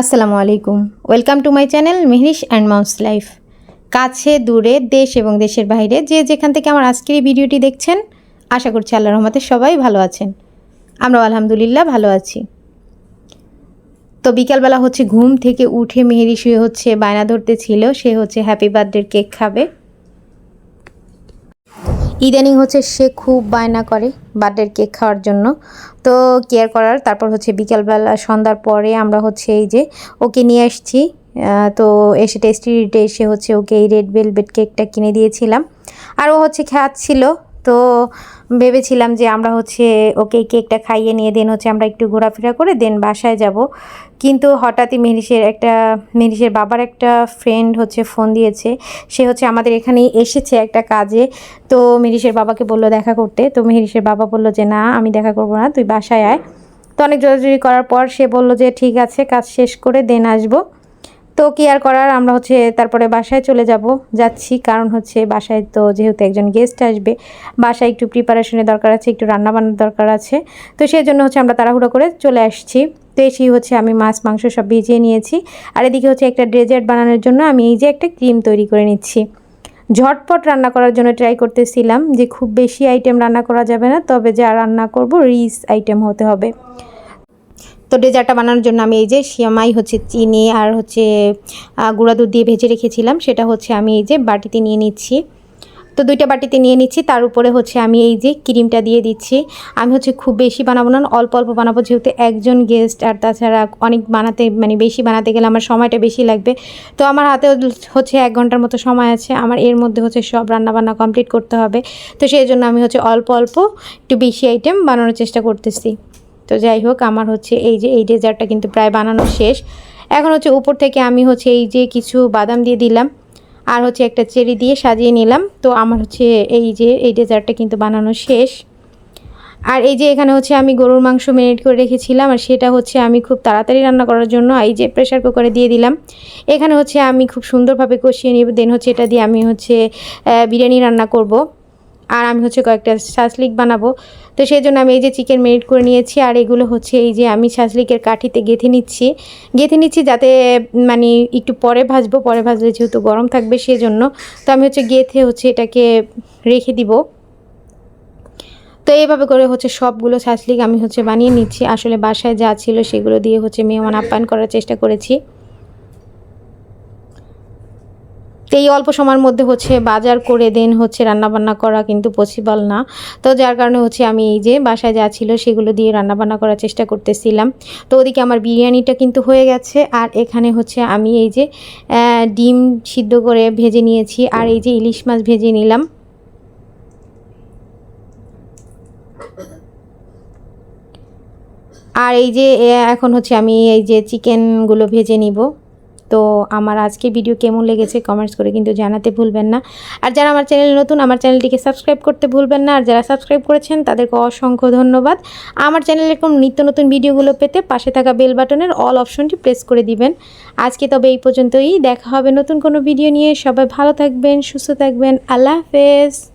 আসসালামু আলাইকুম। Welcome to my channel Mehrish and mouse life কাছে, দূরে, দেশ এবং দেশের বাইরে যে যেখান থেকে আমার আজকের এই ভিডিওটি দেখছেন, আশা করছি আল্লাহ রহমতে সবাই ভালো আছেন। আমরা আলহামদুলিল্লাহ ভালো আছি। তো বিকালবেলা হচ্ছে ঘুম থেকে উঠে মেহেরি শুয়ে হচ্ছে, বায়না ধরতে ছিল, সে হচ্ছে হ্যাপি বার্থডের কেক খাবে। ইদানিং হচ্ছে সে খুব বায়না করে বার্থডের কেক খাওয়ার জন্য। তো কেয়ার করার, তারপর হচ্ছে বিকালবেলা, সন্ধ্যার পরে আমরা হচ্ছে এই যে ওকে নিয়ে আসছি। তো এসে টেস্টি রিটে এসে হচ্ছে ওকে এই রেড ভেলভেট কেকটা কিনে দিয়েছিলাম। আর ও হচ্ছে খাচ্ছিল। তো ভেবেছিলাম যে আমরা হচ্ছে ওকে কেকটা খাইয়ে নিয়ে দেন হচ্ছে আমরা একটু ঘোরাফেরা করে দেন বাসায় যাব। কিন্তু হঠাৎই মেহরিসের একটা মেহরিসের বাবার একটা ফ্রেন্ড হচ্ছে ফোন দিয়েছে। সে হচ্ছে আমাদের এখানেই এসেছে একটা কাজে। তো মেহরিসের বাবাকে বলল দেখা করতে। তো মেহরিসের বাবা বলল যে, না, আমি দেখা করব না, তুই বাসায় আয়। তো অনেক জোরাজুরি করার পর সে বলল যে, ঠিক আছে, কাজ শেষ করে দেন আসব। তো কি আর করার? আমরা হচ্ছে তারপরে বাসায় চলে যাব। যাচ্ছি, কারণ হচ্ছে বাসায় তো যেহেতু একজন গেস্ট আসবে, বাসায় একটু প্রিপারেশনের দরকার আছে, একটু রান্না বান্নার দরকার আছে। তো সেই জন্য হচ্ছে আমরা তাড়াহুড়ো করে চলে আসছি। তো এসেই হচ্ছে আমি মাছ, মাংস সব ভিজিয়ে নিয়েছি। আর এদিকে হচ্ছে একটা ডেজার্ট বানানোর জন্য আমি এই যে একটা ক্রিম তৈরি করে নিচ্ছি। ঝটপট রান্না করার জন্য ট্রাই করতেছিলাম যে খুব বেশি আইটেম রান্না করা যাবে না, তবে যা রান্না করব রিচ আইটেম হতে হবে। তো ডেজার্টটা বানানোর জন্য আমি এই যে সিয়ামাই হচ্ছে চিনি আর হচ্ছে গুঁড়া দুধ দিয়ে ভেজে রেখেছিলাম। সেটা হচ্ছে আমি এই যে বাটিতে নিয়ে নিচ্ছি। তো দুইটা বাটিতে নিয়ে নিচ্ছি। তার উপরে হচ্ছে আমি এই যে ক্রিমটা দিয়ে দিচ্ছি। আমি হচ্ছে খুব বেশি বানাবো না, অল্প অল্প বানাবো। যেহেতু একজন গেস্ট আর তাছাড়া অনেক বানাতে মানে বেশি বানাতে গেলে আমার সময়টা বেশি লাগবে। তো আমার হাতে হচ্ছে এক ঘণ্টার মতো সময় আছে। আমার এর মধ্যে হচ্ছে সব রান্না বান্না কমপ্লিট করতে হবে। তো সেই জন্য আমি হচ্ছে অল্প অল্প একটু বেশি আইটেম বানানোর চেষ্টা করতেছি। তো যাই হোক, আমার হচ্ছে এই যে এই ডেজার্টটা কিন্তু প্রায় বানানো শেষ। এখন হচ্ছে উপর থেকে আমি হচ্ছে এই যে কিছু বাদাম দিয়ে দিলাম, আর হচ্ছে একটা চেরি দিয়ে সাজিয়ে নিলাম। তো আমার হচ্ছে এই যে এই ডেজার্টটা কিন্তু বানানো শেষ। আর এই যে এখানে হচ্ছে আমি গরুর মাংস মেরিনেট করে রেখেছিলাম, আর সেটা হচ্ছে আমি খুব তাড়াতাড়ি রান্না করার জন্য এই যে প্রেশার কুকারে দিয়ে দিলাম। এখানে হচ্ছে আমি খুব সুন্দরভাবে কষিয়ে নিব দেন হচ্ছে এটা দিয়ে আমি হচ্ছে বিরিয়ানি রান্না করব। আর আমি হচ্ছে কয়েকটা শাসলিক বানাবো। তো সেই জন্য আমি এই যে চিকেন মেরিট করে নিয়েছি, আর এগুলো হচ্ছে এই যে আমি শাসলিকের কাঠিতে গেঁথে নিচ্ছি। গেঁথে নিচ্ছি যাতে মানে একটু পরে ভাজবো, পরে ভাজলে যেহেতু গরম থাকবে সেজন্য। তো আমি হচ্ছে গেঁথে হচ্ছে এটাকে রেখে দিব। তো এইভাবে করে হচ্ছে সবগুলো শাসলিক আমি হচ্ছে বানিয়ে নিচ্ছি। আসলে বাসায় যা ছিল সেগুলো দিয়ে হচ্ছে মেহমান আপ্যায়ন করার চেষ্টা করেছি। তো এই অল্প সময়ের মধ্যে হচ্ছে বাজার করে দেন হচ্ছে রান্নাবান্না করা কিন্তু পসিবল না। তো যার কারণে হচ্ছে আমি এই যে বাসায় যা ছিল সেগুলো দিয়ে রান্নাবান্না করার চেষ্টা করতেছিলাম। তো ওদিকে আমার বিরিয়ানিটা কিন্তু হয়ে গেছে আর এখানে হচ্ছে আমি এই যে ডিম সিদ্ধ করে ভেজে নিয়েছি আর এই যে ইলিশ মাছ ভেজে নিলাম। আর এই যে এখন হচ্ছে আমি এই যে চিকেনগুলো ভেজে নিব। তো আমার আজকে ভিডিও কেমন লেগেছে কমেন্টস করে কিন্তু জানাতে ভুলবেন না। আর যারা আমার চ্যানেল নতুন, আমার চ্যানেলটিকে সাবস্ক্রাইব করতে ভুলবেন না। আর যারা সাবস্ক্রাইব করেছেন, তাদেরকে অসংখ্য ধন্যবাদ। আমার চ্যানেলে এরকম নিত্য নতুন ভিডিওগুলো পেতে পাশে থাকা বেল বাটনের অল অপশনটি প্রেস করে দিবেন। আজকে তবে এই পর্যন্তই। দেখা হবে নতুন কোনো ভিডিও নিয়ে। সবাই ভালো থাকবেন, সুস্থ থাকবেন। আল্লাহ হাফেজ।